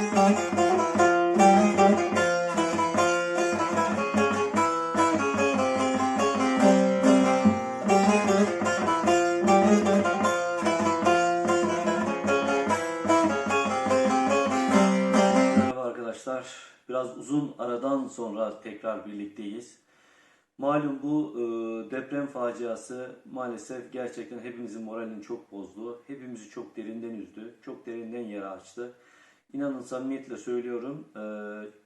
Arkadaşlar. Biraz uzun aradan sonra tekrar birlikteyiz. Malum bu e, deprem faciası maalesef gerçekten hepimizin moralini çok bozdu. Hepimizi çok derinden üzdü. Çok derinden yara açtı. İnanın samimiyetle söylüyorum. e,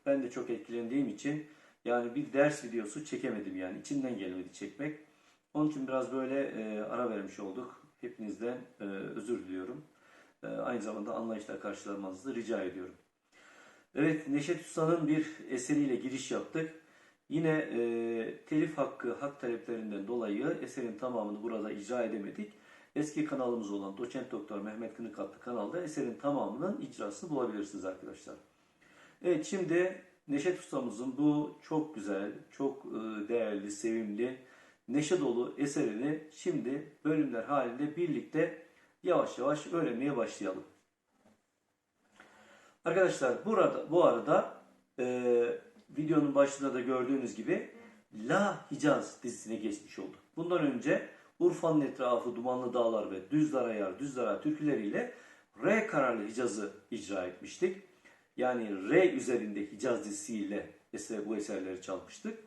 ben de çok etkilendiğim için yani bir ders videosu çekemedim yani. içimden gelmedi çekmek. Onun için biraz böyle e, ara vermiş olduk. Hepinizden e, özür diliyorum. Aynı zamanda anlayışla karşılamanızı rica ediyorum. Evet, Neşet Usta'nın bir eseriyle giriş yaptık. Yine e, telif hakkı, hak taleplerinden dolayı eserin tamamını burada icra edemedik. Eski kanalımız olan Doçent Doktor Mehmet Kınık adlı kanalda eserin tamamının icrasını bulabilirsiniz arkadaşlar. Evet, şimdi Neşet Usta'mızın bu çok güzel, çok e, değerli, sevimli, neşe dolu eserini şimdi bölümler halinde birlikte yavaş yavaş öğrenmeye başlayalım. Arkadaşlar burada bu arada e, videonun başında da gördüğünüz gibi La Hicaz dizisine geçmiş olduk. Bundan önce Urfa'nın etrafı dumanlı dağlar ve düzlara yar düzlara türküleriyle R kararlı Hicaz'ı icra etmiştik. Yani R üzerinde Hicaz dizisiyle eser, bu eserleri çalmıştık.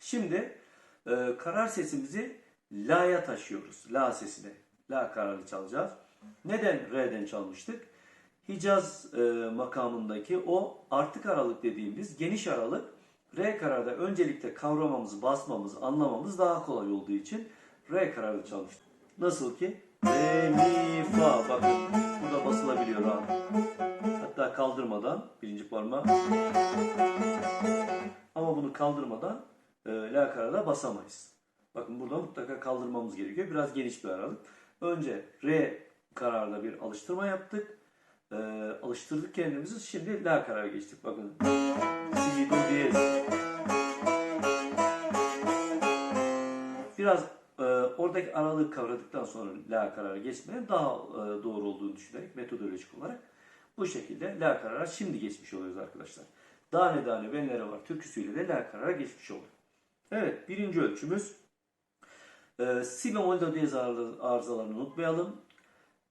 Şimdi e, karar sesimizi La'ya taşıyoruz. La sesine. La kararlı çalacağız. Neden R'den çalmıştık? Hicaz e, makamındaki o artık aralık dediğimiz geniş aralık R kararda öncelikle kavramamız, basmamız, anlamamız daha kolay olduğu için R kararı çalıştık. Nasıl ki Re, Mi, Fa bakın burada basılabiliyor rahat. Hatta kaldırmadan birinci parmağı ama bunu kaldırmadan e, La kararda basamayız. Bakın burada mutlaka kaldırmamız gerekiyor. Biraz geniş bir aralık. Önce R kararda bir alıştırma yaptık e, alıştırdık kendimizi. Şimdi la karara geçtik. Bakın. Si, do, diyez. Biraz oradaki aralığı kavradıktan sonra la karara geçmenin daha e, doğru olduğunu düşünerek metodolojik olarak bu şekilde la karara şimdi geçmiş oluyoruz arkadaşlar. Dane dane benlere var türküsüyle de la karara geçmiş olduk. Evet birinci ölçümüz e, si bemol do diyez arızalarını unutmayalım.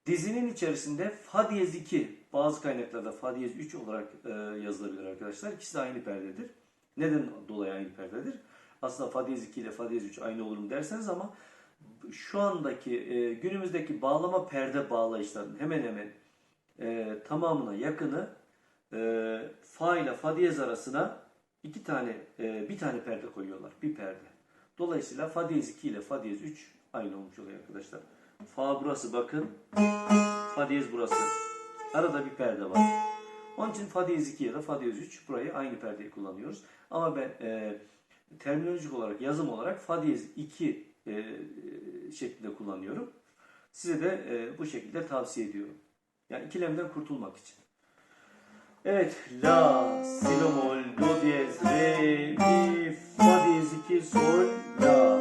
Dizinin içerisinde fa diyez 2, bazı kaynaklarda fa diyez 3 olarak e, yazılabilir arkadaşlar. İkisi de aynı perdedir. Neden dolayı aynı perdedir? Aslında fa diyez 2 ile fa diyez 3 aynı olur mu derseniz ama şu andaki e, günümüzdeki bağlama perde bağlayışlarının hemen hemen e, tamamına yakını e, fa ile fa diyez arasına iki tane e, bir tane perde koyuyorlar. Bir perde. Dolayısıyla fa diyez 2 ile fa diyez 3 aynı olmuş oluyor arkadaşlar. Fa burası bakın. Fa diyez burası. Arada bir perde var. Onun için fa diyez 2 ya da fa diyez 3 burayı aynı perdeyi kullanıyoruz. Ama ben e, terminolojik olarak, yazım olarak fa diyez 2 e, şeklinde kullanıyorum. Size de e, bu şekilde tavsiye ediyorum. Yani ikilemden kurtulmak için. Evet. La, si bemol, do diyez, re, mi, fa diyez 2, sol, la.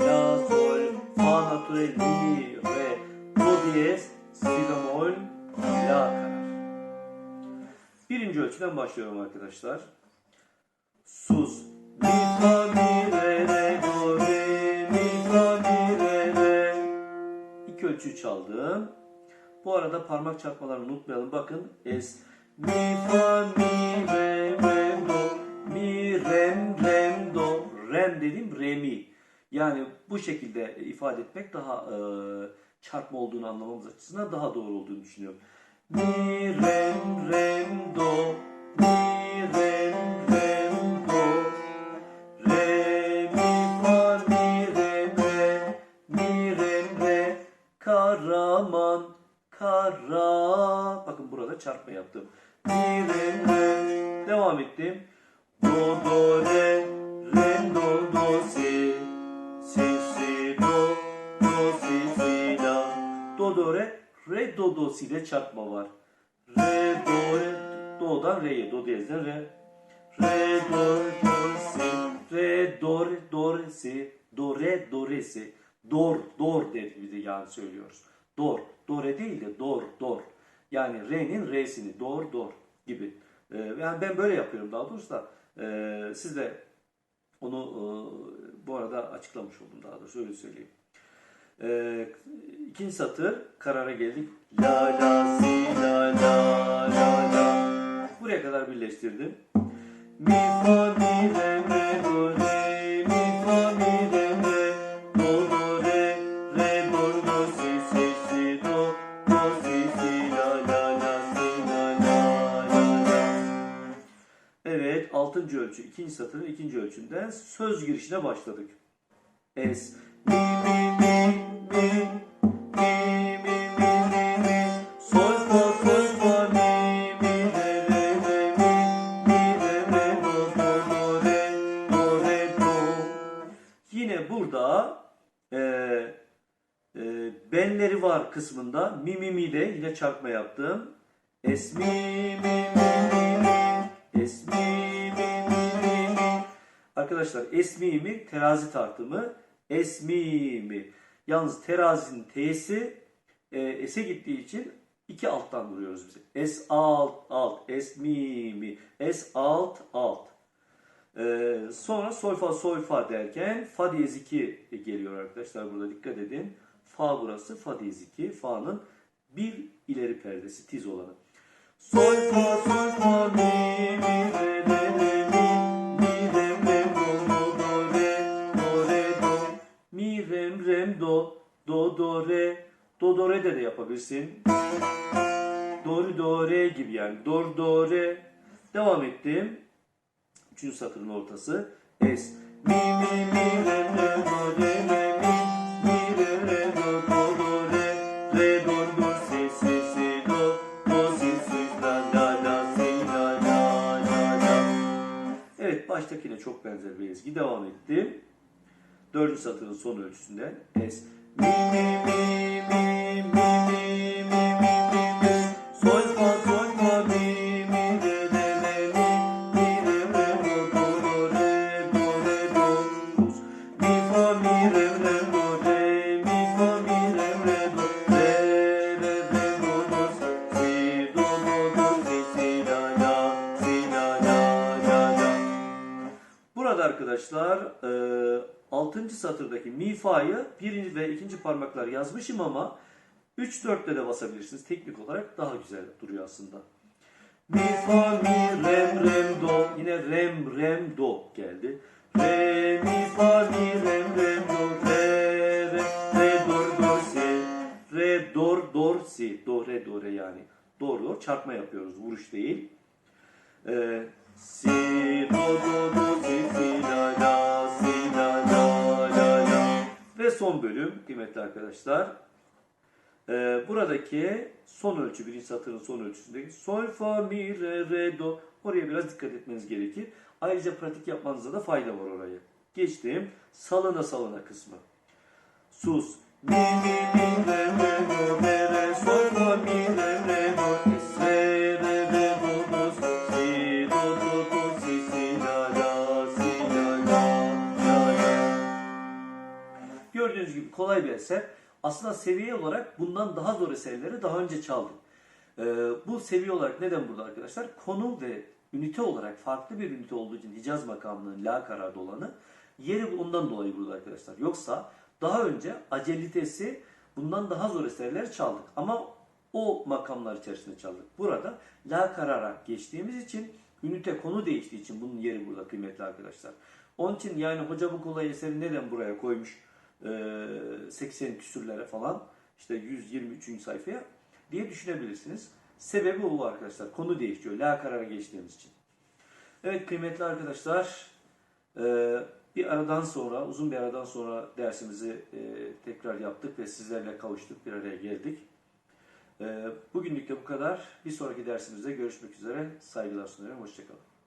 La, sol, fa natürel, mi, re, do diyez, si bemol, la karar. Birinci ölçüden başlıyorum arkadaşlar. Sus, ölçü çaldım. Bu arada parmak çarpmalarını unutmayalım. Bakın es, mi, fa, mi, re, re, do, mi, rem, rem, do. Rem dediğim re, mi. Yani bu şekilde ifade etmek daha e, çarpma olduğunu anlamamız açısından daha doğru olduğunu düşünüyorum. Mi, rem, rem, do, mi, rem, do, si. Si, si, do, do, si, si, la. Do, do, re, re, do, do, si ile çarpma var. Re, do, re, do'dan re'ye, do diyezden re. Re, do, do, si. Re, do, re, do, re, si. Do, re, do, re, si. Dor, dor der bir de yani söylüyoruz. Dor, do, re değil de dor, dor. Yani re'nin re'sini, dor, dor. gibi. E, yani ben böyle yapıyorum daha doğrusu da e, siz de onu e, bu arada açıklamış oldum daha doğrusu öyle söyleyeyim. E, ikinci satır karara geldik. La la si la la la la. Buraya kadar birleştirdim. Altıncı ölçü, ikinci satırın ikinci ölçünden söz girişine başladık. Es, mi, mi, mi, mi, mi, mi, mi, mi, mi, sol, sol, mi, mi, re, re, mi, mi, re, re, do, do, do, re, do. Yine burada e, e, benleri var kısmında mi, mi, mi de yine çarpma yaptım. Es, mi, mi, mi, mi, mi, es, mi. Arkadaşlar es, mi, terazi tartımı. Es, mi. Yalnız terazinin t'si e, es'e gittiği için iki alttan vuruyoruz biz. Es alt alt, es mi es alt alt. Ee, sonra sol fa sol fa derken fa diyez 2 geliyor arkadaşlar burada dikkat edin. Fa burası fa diyez 2. Fa'nın bir ileri perdesi tiz olanı. Sol fa mi mi re rem do do do re do do re de de yapabilirsin. Do do re gibi yani do do re devam ettim. Üçüncü satırın ortası. Es. Mi mi mi re re do re re mi re re do do re re do do si si si do do si si la la si la la la la. Evet baştakine çok benzer bir ezgi devam etti. Dördüncü satırın son ölçüsünden es. Mi mi mi mi mi satırdaki mi fa'yı birinci ve ikinci parmaklar yazmışım ama 3 4'te de basabilirsiniz. Teknik olarak daha güzel duruyor aslında. Mi fa mi rem rem do yine rem rem do geldi. Re mi fa mi rem rem do re re re do do si re dor dor si do re do re yani. Doğru doğru çarpma yapıyoruz vuruş değil. Ee, si do do do si si la la son bölüm kıymetli arkadaşlar. Ee, buradaki son ölçü birinci satırın son ölçüsündeki sol fa mi re re do oraya biraz dikkat etmeniz gerekir. Ayrıca pratik yapmanızda da fayda var orayı. Geçtim salına salına kısmı. Sus mi mi mi re re do re Gördüğünüz gibi kolay bir eser. Aslında seviye olarak bundan daha zor eserleri daha önce çaldım. Ee, bu seviye olarak neden burada arkadaşlar? Konu ve ünite olarak farklı bir ünite olduğu için Hicaz makamının la kararda olanı yeri ondan dolayı burada arkadaşlar. Yoksa daha önce acelitesi bundan daha zor eserleri çaldık. Ama o makamlar içerisinde çaldık. Burada la karara geçtiğimiz için ünite konu değiştiği için bunun yeri burada kıymetli arkadaşlar. Onun için yani hoca bu kolay eseri neden buraya koymuş? Ee, 80 küsürlere falan işte 123. sayfaya diye düşünebilirsiniz. Sebebi o arkadaşlar. Konu değişiyor. La karara geçtiğimiz için. Evet kıymetli arkadaşlar e, bir aradan sonra uzun bir aradan sonra dersimizi e, tekrar yaptık ve sizlerle kavuştuk bir araya geldik. E, Bugünlük de bu kadar. Bir sonraki dersimizde görüşmek üzere. Saygılar sunuyorum. Hoşçakalın.